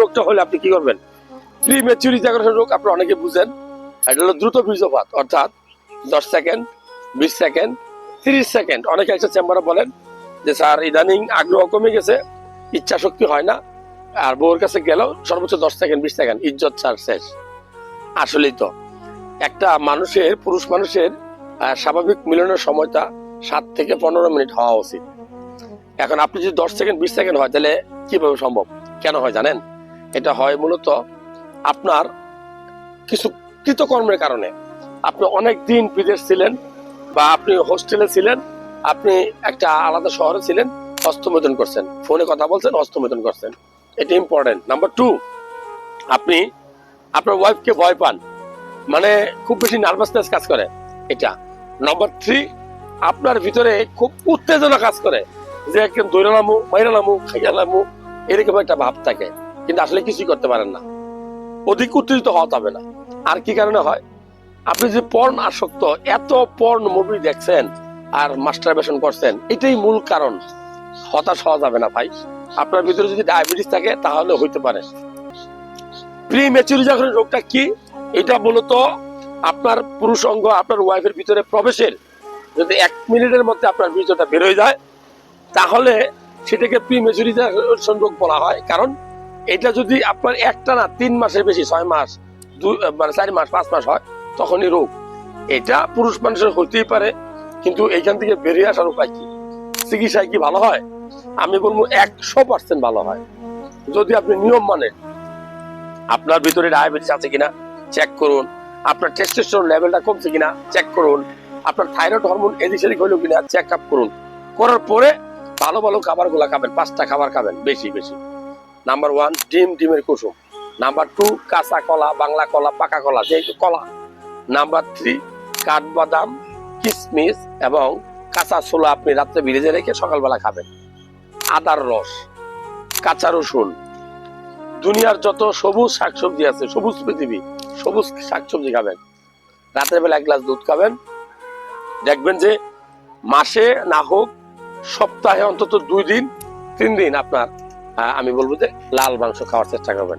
রোগটা হলে আপনি কি করবেন? রোগ আপনি অনেকে বুঝেন। এটা হলো দ্রুত অর্থাৎ দশ সেকেন্ড, বিশ সেকেন্ড, তিরিশ সেকেন্ড। অনেকে এসে চেম্বারে বলেন যে, স্যার, ইদানিং আগ্রহ কমে গেছে, ইচ্ছা শক্তি হয় না, আর বউর কাছে গেলেও সর্বোচ্চ দশ সেকেন্ড, বিশ সেকেন্ড, ইজ্জত ছাড় শেষ। আসলেই তো। একটা মানুষের, পুরুষ মানুষের স্বাভাবিক মিলনের সময়টা সাত থেকে পনেরো মিনিট হওয়া উচিত। এখন আপনি যদি দশ সেকেন্ড, বিশ সেকেন্ড হয়, তাহলে কীভাবে সম্ভব? কেন হয় জানেন? এটা হয় মূলত আপনার কিছু কৃতকর্মের কারণে। আপনি অনেক দিন বিদেশ ছিলেন বা আপনি হোস্টেলে ছিলেন, আপনি একটা আলাদা শহরে ছিলেন হস্তমৈথুন করছেন। ফোনে কথা বলছেন হস্তমৈথুন করছেন। এটা ইম্পর্টেন্ট নাম্বার টু আপনি আপনার ওয়াইফকে ভয় পান। মানে খুব বেশি নার্ভাসনেস কাজ করে এটা। নাম্বার থ্রি আপনার ভিতরে খুব উত্তেজনা কাজ করে। যে একদম দৈরা নামু মাইরা নামু খাইয়া নামু এরকম একটা ভাব থাকে। কিন্তু আসলে কিছুই করতে পারেন না। অধিক উত্তেজিত হওয়া যাবে না। আর কি কারণে হয়? আপনি যে পর্ন আসক্ত, এত পর্ন মুভি দেখছেন আর মাস্টারবেশন করছেন, এটাই মূল কারণ। হতাশ হওয়া যাবে না ভাই। আপনার ভিতরে যদি ডায়াবেটিস থাকে, তাহলে হইতে পারে। প্রি ম্যাচুরিজার রোগটা কি? এটা মূলত আপনার পুরুষ অঙ্গ আপনার ওয়াইফের ভিতরে প্রবেশের যদি এক মিনিটের মধ্যে আপনার বীর্যটা বেরোয় যায়, তাহলে সেটাকে প্রি ম্যাচুরিজার রোগ বলা হয়। কারণ এটা যদি আপনার একটা না, তিন মাসের বেশি, ছয় মাস দুই মানে চার মাস, পাঁচ মাস হয়, তখনই রোগ। এটা পুরুষ মানুষের হইতেই পারে, কিন্তু এইখান থেকে বেরিয়ে আসার উপায় কি? চিকিৎসায় কি ভালো হয়? আমি বলব একশো পার্সেন্ট ভালো হয়। যদি আপনি নিয়ম মানেন, আপনার ভিতরে ডায়াবেটিস আছে কিনা চেক করুন। আপনার টেস্টোস্টেরন লেভেলটা কমছে কিনা চেক করুন। আপনার থাইরয়েড হরমোন এদিক সেদিক হইল কিনা চেক আপ করুন। করার পরে ভালো ভালো খাবারগুলো খাবেন, পাঁচটা খাবার খাবেন, বেশি বেশি। নাম্বার ওয়ান ডিম, ডিমের কুসুম। নাম্বার টু কাঁচা কলা, বাংলা কলা, পাকা কলা যে কলা। নাম্বার থ্রি কাঠবাদাম কিশমিশ এবং কাঁচা ছোলা আপনি রাত্রে ভিজে রেখে সকালবেলা খাবেন। আদার রস, কাঁচা রসুন। দুনিয়ার যত সবুজ শাকসবজি আছে, সবুজ পৃথিবী, সবুজ শাকসবজি খাবেন। রাতের বেলা এক গ্লাস দুধ খাবেন। দেখবেন যে মাসে না হোক সপ্তাহে অন্তত দুই দিন, তিন দিন আপনার আমি বলব যে লাল মাংস খাওয়ার চেষ্টা করবেন।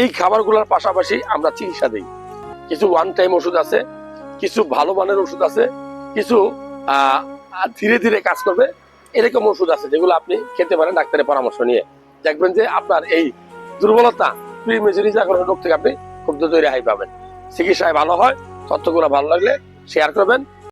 এই খাবারগুলোর পাশাপাশি আমরা চিকিৎসা দিই। কিছু ওয়ান টাইম ওষুধ আছে, কিছু ভালো মানের ওষুধ আছে, কিছু ধীরে ধীরে কাজ করবে। এরকম ওষুধ আছে যেগুলো আপনি খেতে পারেন ডাক্তারের পরামর্শ নিয়ে। দেখবেন যে আপনার এই দুর্বলতা প্রিমেজুরি জাগরণ রোগ থেকে আপনি খুব দ্রুত রেহাই পাবেন। চিকিৎসায় ভালো হয়, তথ্যগুলো ভালো লাগলে শেয়ার করবেন।